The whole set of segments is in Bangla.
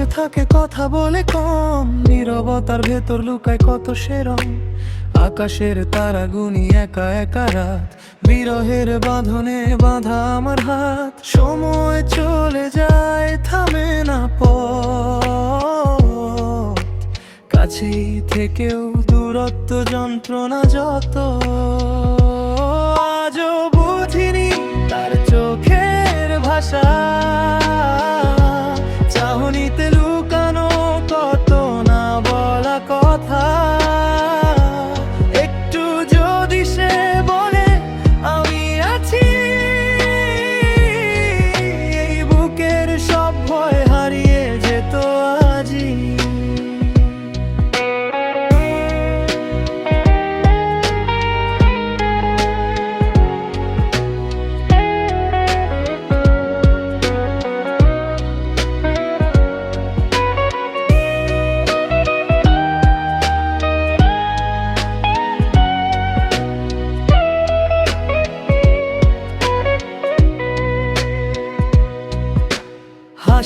থাকে কথা বলে কম, নীরবতার ভেতর লুকায় কত সেরম। আকাশের তারা গুনি একা একা রাত, বিরহের বাঁধনে বাঁধা আমার হাত। সময় চলে যায়, থামে না পথ। কাছেই থেকেও দূরত্ব যন্ত্রণা যত। te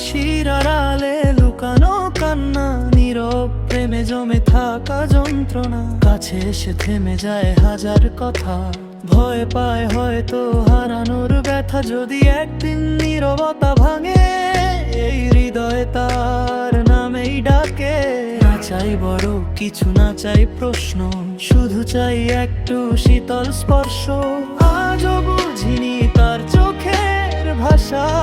হাসির আড়ালে লুকানো কান্না, নীরব প্রেমে জমে থাকা যন্ত্রণা। কাছে এসে থেমে যায় হাজার কথা। ভয় পায় হয়তো হারানোর ব্যথা, যদি একদিন নীরবতা ভাঙে, এই হৃদয় তার নামেই ডাকে। না চাই বড় কিছু, না চাই প্রশ্ন, শুধু চাই একটু শীতল স্পর্শ। আজও বুঝিনি তার চোখের ভাষা।